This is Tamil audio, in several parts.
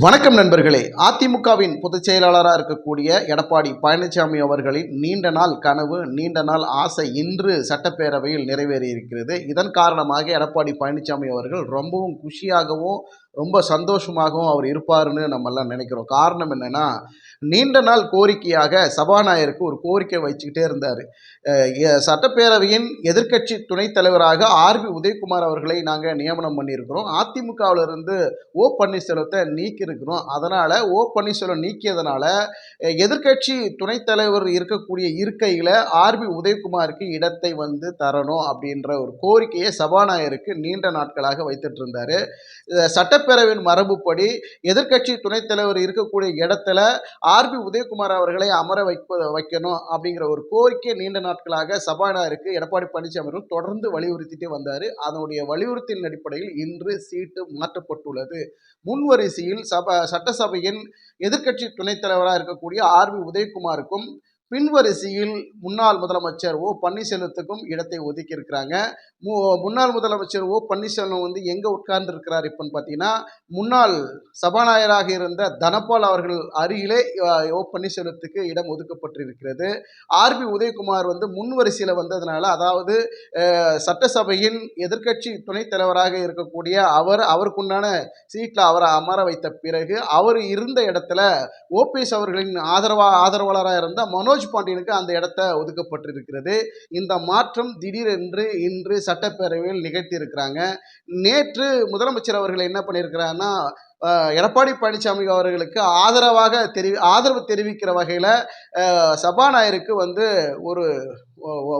வணக்கம் நண்பர்களே. அதிமுகவின் பொதுச் செயலாளராக இருக்கக்கூடிய எடப்பாடி பழனிசாமி அவர்களின் நீண்ட நாள் கனவு நீண்ட நாள் ஆசை இன்று சட்டப்பேரவையில் நிறைவேறியிருக்கிறது. இதன் காரணமாக எடப்பாடி பழனிசாமி அவர்கள் ரொம்பவும் குஷியாகவும் ரொம்ப சந்தோஷமாகவும் அவர் இருப்பாருன்னு நம்மெல்லாம் நினைக்கிறோம். காரணம் என்னென்னா நீண்ட நாள் கோரிக்கையாக சபாநாயகருக்கு ஒரு கோரிக்கை வச்சுக்கிட்டே இருந்தார். சட்டப்பேரவையின் எதிர்க்கட்சி துணைத் தலைவராக ஆர்பி உதயகுமார் அவர்களை நாங்கள் நியமனம் பண்ணியிருக்கிறோம். அதிமுகவிலிருந்து ஓ பன்னீர்செல்வத்தை நீக்கியிருக்கிறோம். அதனால் ஓ பன்னீர்செல்வம் நீக்கியதனால எதிர்க்கட்சி துணைத் தலைவர் இருக்கக்கூடிய இருக்கையில் ஆர்பி உதயகுமாருக்கு இடத்தை வந்து தரணும் அப்படின்ற ஒரு கோரிக்கையை சபாநாயகருக்கு நீண்ட நாட்களாக வைத்துட்டு இருந்தார் சட்டப்பேரவையின் மரபுப்படி எதிர்க்கட்சி துணைத் தலைவர் இருக்கக்கூடிய இடத்துல ஆர்பி உதயகுமார் அவர்களை அமர வைப்ப வைக்கணும் அப்படிங்கிற ஒரு கோரிக்கை நீண்ட நாட்களாக சபாநாயகருக்கு எடப்பாடி பழனிசாமி அவர்கள் தொடர்ந்து வலியுறுத்திட்டே வந்தார். அதனுடைய வலியுறுத்தலின் அடிப்படையில் இன்று சீட்டு மாற்றப்பட்டுள்ளது. முன்வரிசையில் சபா சட்டசபையின் எதிர்க்கட்சி துணைத் தலைவராக இருக்கக்கூடிய ஆர்பி உதயகுமாருக்கும் பின்வரிசையில் முன்னாள் முதலமைச்சர் ஓ பன்னீர்செல்வத்துக்கும் இடத்தை ஒதுக்கி இருக்கிறாங்க மு முன்னாள் முதலமைச்சர் ஓ பன்னீர்செல்வம் வந்து எங்கே உட்கார்ந்து இருக்கிறார் இப்போன்னு பார்த்தீங்கன்னா முன்னாள் சபாநாயகராக இருந்த தனபால் அவர்கள் அருகிலே ஓ பன்னீர்செல்வத்துக்கு இடம் ஒதுக்கப்பட்டிருக்கிறது. ஆர்பி உதயகுமார் வந்து முன்வரிசையில் வந்ததுனால அதாவது சட்டசபையின் எதிர்க்கட்சி துணைத் தலைவராக இருக்கக்கூடிய அவர் அவருக்குண்டான சீட்டில் அவரை அமர வைத்த பிறகு அவர் இருந்த இடத்துல ஓபிஎஸ் அவர்களின் ஆதரவா ஆதரவாளராக இருந்த மனோஜ் பாண்டியனுக்கு அந்த இடத்த ஒதுக்கப்பட்டிருக்கிறது. இந்த மாற்றம் திடீரென்று இன்று சட்டப்பேரவையில் நிகழ்த்தியிருக்கிறாங்க. நேற்று முதலமைச்சர் அவர்கள் என்ன பண்ணியிருக்கிறாங்கன்னா எடப்பாடி பழனிசாமி அவர்களுக்கு ஆதரவாக தெரிவி ஆதரவு தெரிவிக்கிற வகையில் சபாநாயகருக்கு வந்து ஒரு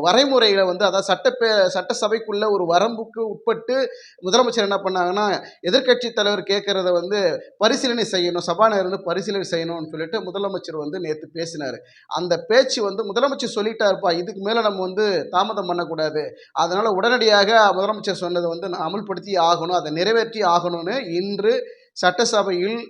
வரைமுறையில் வந்து அதாவது சட்டப்பே சட்டசபைக்குள்ள ஒரு வரம்புக்கு உட்பட்டு முதலமைச்சர் என்ன பண்ணாங்கன்னா எதிர்க்கட்சி தலைவர் கேட்குறத வந்து பரிசீலனை செய்யணும் சபாநாயகர் வந்து பரிசீலனை செய்யணும்னு சொல்லிட்டு முதலமைச்சர் வந்து நேற்று பேசினார். அந்த பேச்சு வந்து முதலமைச்சர் சொல்லிட்டாருப்பா இதுக்கு மேலே நம்ம வந்து தாமதம் பண்ணக்கூடாது. அதனால் உடனடியாக முதலமைச்சர் சொன்னதை வந்து நான் அமல்படுத்தி ஆகணும் அதை நிறைவேற்றி ஆகணும்னு இன்று சட்டசபையில்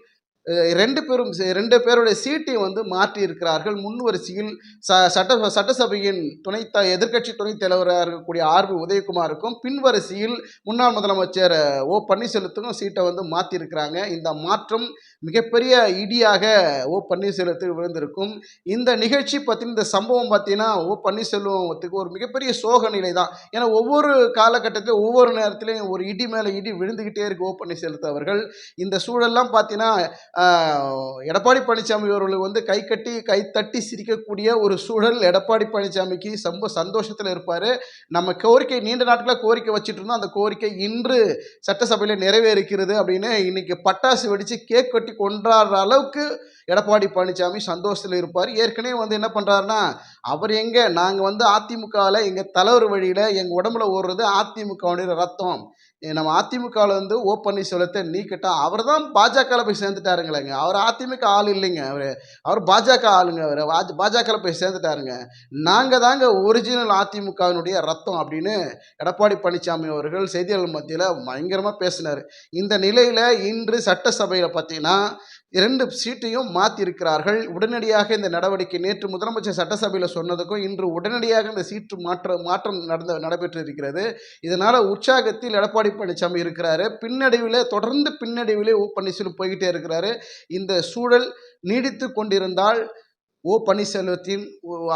ரெண்டு பேரும் ரெண்டு பேருடைய சீட்டையும் வந்து மாற்றி இருக்கிறார்கள் முன்வரிசையில் ச சட்ட சட்டசபையின் துணை த எதிர்க்கட்சி துணைத் தலைவராக இருக்கக்கூடிய ஆர்பி உதயகுமாருக்கும் பின்வரிசையில் முன்னாள் முதலமைச்சர் ஓ பன்னீர்செல்வத்துக்கும் சீட்டை வந்து மாற்றியிருக்கிறாங்க. இந்த மாற்றம் மிகப்பெரிய இடியாக ஓ பன்னீர்செல்வத்துக்கு விழுந்திருக்கும். இந்த நிகழ்ச்சி பற்றின இந்த சம்பவம் பார்த்தீங்கன்னா ஓ பன்னீர்செல்வத்துக்கு ஒரு மிகப்பெரிய சோக நிலை தான். ஏன்னா ஒவ்வொரு காலகட்டத்திலும் ஒவ்வொரு நேரத்திலையும் ஒரு இடி மேலே இடி விழுந்துக்கிட்டே இருக்கு ஓ பன்னீர்செல்வத்து அவர்கள். இந்த சூழல்லாம் பார்த்தீங்கன்னா எடப்பாடி பழனிசாமி அவர்கள் வந்து கை கட்டி கை தட்டி சிரிக்கக்கூடிய ஒரு சூழல் எடப்பாடி பழனிசாமிக்கு ரொம்ப சந்தோஷத்தில் இருப்பார். நம்ம கோரிக்கை நீண்ட நாட்களாக கோரிக்கை வச்சுட்டு இருந்தோம். அந்த கோரிக்கை இன்று சட்டசபையில் நிறைவேறுக்கிறது அப்படின்னு இன்னைக்கு பட்டாசு வெடித்து கேக் கட்டி கொண்டாடுற அளவுக்கு எடப்பாடி பழனிசாமி சந்தோஷத்தில் இருப்பார். ஏற்கனவே வந்து என்ன பண்ணுறாருன்னா அவர் எங்கே நாங்கள் வந்து அதிமுகவில் எங்கள் தலைவர் வழியில் எங்கள் உடம்புல ஓடுறது அதிமுகவுடைய ரத்தம். நம்ம அதிமுகவில் வந்து ஓ பன்னீர்செல்வத்தை நீக்கிட்டா அவர் தான் பாஜகவில் போய் சேர்ந்துட்டாருங்களேங்க. அவர் அதிமுக ஆள் இல்லைங்க. அவர் அவர் பாஜக ஆளுங்க அவர். பாஜகவில் போய் சேர்ந்துட்டாருங்க. நாங்கள் தாங்க ஒரிஜினல் அதிமுகவினுடைய ரத்தம் அப்படின்னு எடப்பாடி பழனிசாமி அவர்கள் செய்தியாளர் மத்தியில் பயங்கரமாக பேசினார். இந்த நிலையில் இன்று சட்டசபையில் பார்த்தீங்கன்னா இரண்டு சீட்டையும் மாற்றியிருக்கிறார்கள் உடனடியாக இந்த நடவடிக்கை நேற்று முதலமைச்சர் சட்டசபையில் சொன்னதுக்கும் இன்று உடனடியாக இந்த சீட்டு மாற்ற மாற்றம் நடந்த நடைபெற்று இருக்கிறது இதனால் உற்சாகத்தில் எடப்பாடி பழனிசாமி இருக்கிறாரு. பின்னடைவில் தொடர்ந்து பின்னடைவிலே ஓ பன்னீர்செல்வம் போய்கிட்டே இருக்கிறாரு. இந்த சூழல் நீடித்து கொண்டிருந்தால் ஓ பன்னீர்செல்வத்தின்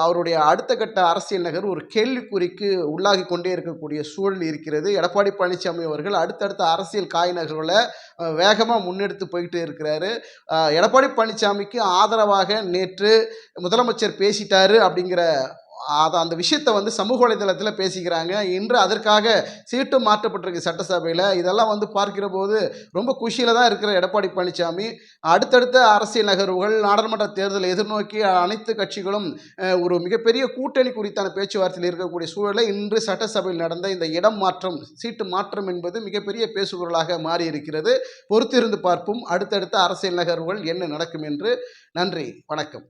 அவருடைய அடுத்த கட்ட அரசியல் நகர் ஒரு கேள்விக்குறிக்கு உள்ளாகி கொண்டே இருக்கக்கூடிய சூழல் இருக்கிறது. எடப்பாடி பழனிசாமி அவர்கள் அடுத்தடுத்த அரசியல் காய் நகர்களை வேகமாக முன்னெடுத்து போயிட்டு இருக்கிறாரு. எடப்பாடி பழனிசாமிக்கு ஆதரவாக நேற்று முதலமைச்சர் பேசிட்டாரு அப்படிங்கிற அதை அந்த விஷயத்தை வந்து சமூக வலைதளத்தில் பேசிக்கிறாங்க. இன்று அதற்காக சீட்டு மாற்றப்பட்டிருக்கு சட்டசபையில். இதெல்லாம் வந்து பார்க்கிற போது ரொம்ப குஷியில் தான் இருக்கிற எடப்பாடி பழனிசாமி அடுத்தடுத்த அரசியல் நகர்வுகள் நாடாளுமன்ற தேர்தலை எதிர்நோக்கி அனைத்து கட்சிகளும் ஒரு மிகப்பெரிய கூட்டணி குறித்தான பேச்சுவார்த்தையில் இருக்கக்கூடிய சூழலை இன்று சட்டசபையில் நடந்த இந்த இடம் மாற்றம் சீட்டு மாற்றம் என்பது மிகப்பெரிய பேசுபொருளாக மாறி இருக்கிறது பொறுத்திருந்து பார்ப்போம். அடுத்தடுத்த அரசியல் நகர்வுகள் என்ன நடக்கும் என்று. நன்றி. வணக்கம்.